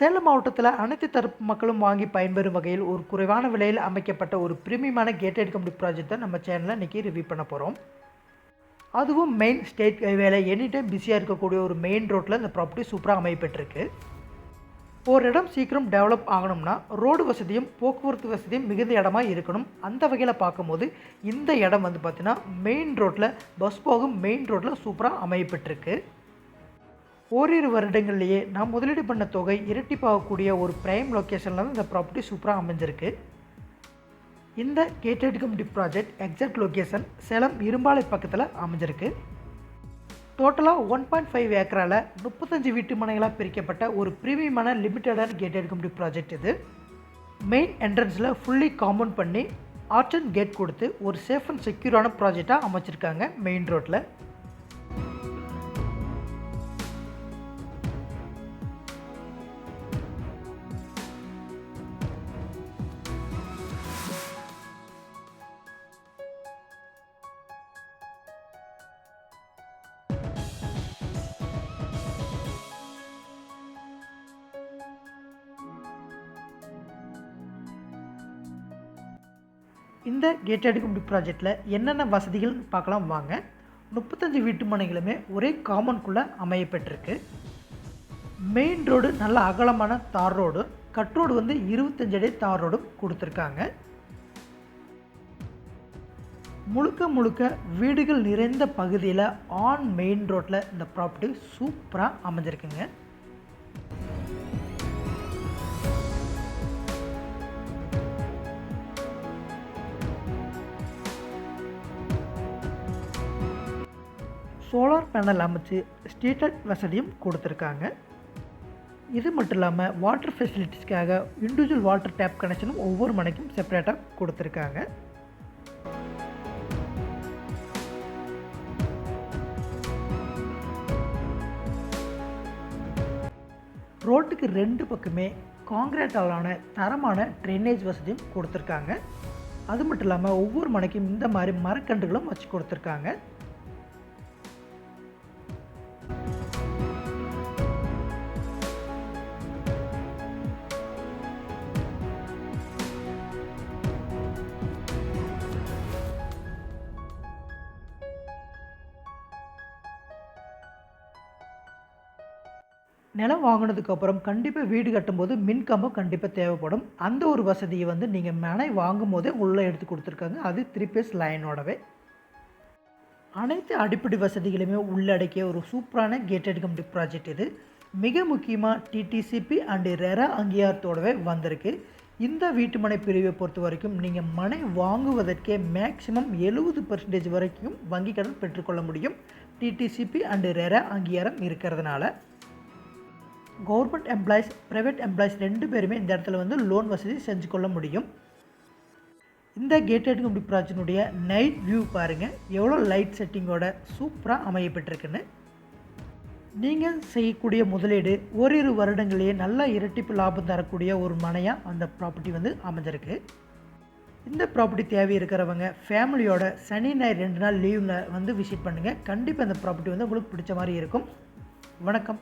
சேலம் மாவட்டத்தில் அனைத்து தரப்பு மக்களும் வாங்கி பயன்பெறும் வகையில் ஒரு குறைவான விலையில் அமைக்கப்பட்ட ஒரு பிரீமியமான கேட்டட் கம்பெனி ப்ராஜெக்ட்டை நம்ம சேனலில் இன்றைக்கி ரிவ்யூ பண்ண போகிறோம் அதுவும் மெயின் ஸ்டேட் ஹைவேல எனி டைம் பிஸியாக இருக்கக்கூடிய ஒரு மெயின் ரோட்டில் இந்த ப்ராப்பர்ட்டி சூப்பராக அமையப்பட்டிருக்கு ஒரு இடம் சீக்கிரம் டெவலப் ஆகணும்னா ரோடு வசதியும் போக்குவரத்து வசதியும் மிகுந்த இடமா இருக்கணும். அந்த வகையில் பார்க்கும்போது இந்த இடம் வந்து பார்த்திங்கன்னா மெயின் ரோட்டில் பஸ் போகும் மெயின் ரோட்டில் சூப்பராக அமையப்பட்டிருக்கு ஓரிரு வருடங்கள்லேயே நான் முதலீடு பண்ண தொகை இரட்டிப்பாகக்கூடிய ஒரு ப்ரைம் லொக்கேஷனில் தான் இந்த ப்ராப்பர்ட்டி சூப்பராக அமைஞ்சிருக்கு. இந்த gated committee project exact location Salem இரும்பாலை பக்கத்தில் அமைஞ்சிருக்கு. டோட்டலாக ஒன் பாயிண்ட் ஃபைவ் ஏக்கரால் முப்பத்தஞ்சு வீட்டு மனைகளாக பிரிக்கப்பட்ட ஒரு ப்ரீமியமான லிமிட்டடான கேட்டட் கமிட்டி ப்ராஜெக்ட் இது. மெயின் என்ட்ரன்ஸில் ஃபுல்லி காம்பவுண்ட் பண்ணி ஆர்ட் அண்ட் கேட் கொடுத்து ஒரு சேஃப் அண்ட் செக்யூரான ப்ராஜெக்டாக அமைச்சிருக்காங்க மெயின் ரோட்டில் இந்த கேட்டட் கமிட்டி ப்ராஜெக்டில் என்னென்ன வசதிகள் பார்க்கலாம் வாங்க. முப்பத்தஞ்சு வீட்டு மனைகளுமே ஒரே காமன்குள்ளே அமையப்பட்டிருக்கு மெயின் ரோடு நல்ல அகலமான தார் ரோடு கட் ரோடு வந்து இருபத்தஞ்சு அடி தார் ரோடும் கொடுத்துருக்காங்க. முழுக்க முழுக்க வீடுகள் நிறைந்த பகுதியில் ஆன் மெயின் ரோட்டில் இந்த ப்ராப்பர்ட்டி சூப்பராக அமைஞ்சிருக்குங்க. சோலார் பேனல் அமைச்சு ஸ்ட்ரீட் வசதியும் கொடுத்துருக்காங்க. இது மட்டும் இல்லாமல் வாட்டர் ஃபெசிலிட்டிஸ்க்காக இண்டிவிஜுவல் வாட்டர் டேப் கனெக்ஷனும் ஒவ்வொரு மனைக்கும் செப்பரேட்டாக கொடுத்துருக்காங்க. ரோட்டுக்கு ரெண்டு பக்கமே காங்கிரீட்டாலான தரமான ட்ரைனேஜ் வசதியும் கொடுத்துருக்காங்க. அது மட்டும் இல்லாமல் ஒவ்வொரு மனைக்கும் இந்த மாதிரி மரக்கன்றுகளும் வச்சு கொடுத்துருக்காங்க. நிலம் வாங்கினதுக்கப்புறம் கண்டிப்பாக வீடு கட்டும்போது மின் கம்பம் கண்டிப்பாக தேவைப்படும். அந்த ஒரு வசதியை வந்து நீங்கள் மனை வாங்கும் போதே உள்ளே எடுத்து கொடுத்துருக்காங்க. அது த்ரீ பேஸ் லைனோடவே அனைத்து அடிப்படை வசதிகளையுமே உள்ளடக்கிய ஒரு சூப்பரான கேட்டட் கமிட்டி ப்ராஜெக்ட் இது. மிக முக்கியமாக டிடிசிபி அண்டு ரெரா அங்கீகாரத்தோடவே வந்திருக்கு. இந்த வீட்டுமனை பிரிவை பொறுத்த வரைக்கும் நீங்கள் மனை வாங்குவதற்கே மேக்ஸிமம் எழுபது பர்சன்டேஜ் வரைக்கும் வங்கி கடன் பெற்றுக்கொள்ள முடியும். டிடிசிபி அண்டு ரெரா அங்கீகாரம் இருக்கிறதுனால. கவர்மெண்ட் எம்ப்ளாயிஸ் ப்ரைவேட் எம்ப்ளாயிஸ் ரெண்டு பேருமே இந்த இடத்துல வந்து லோன் வசதி செஞ்சு கொள்ள முடியும். இந்த கேட்டட் கம்பெனி ப்ராஜெக்டினுடைய நைட் வியூ பாருங்கள் எவ்வளோ லைட் செட்டிங்கோட சூப்பராக அமையப்பட்டிருக்குன்னு. நீங்கள் செய்யக்கூடிய முதலீடு ஓரிரு வருடங்களிலேயே நல்ல இரட்டிப்பு லாபம் தரக்கூடிய ஒரு மனையாக அந்த ப்ராப்பர்ட்டி வந்து அமைஞ்சிருக்கு. இந்த ப்ராப்பர்ட்டி தேவை இருக்கிறவங்க ஃபேமிலியோட சனி ஞாயிறு ரெண்டு நாள் லீவில் வந்து விசிட் பண்ணுங்கள் கண்டிப்பாக இந்த ப்ராப்பர்ட்டி வந்து உங்களுக்கு பிடிச்ச மாதிரி இருக்கும். வணக்கம்.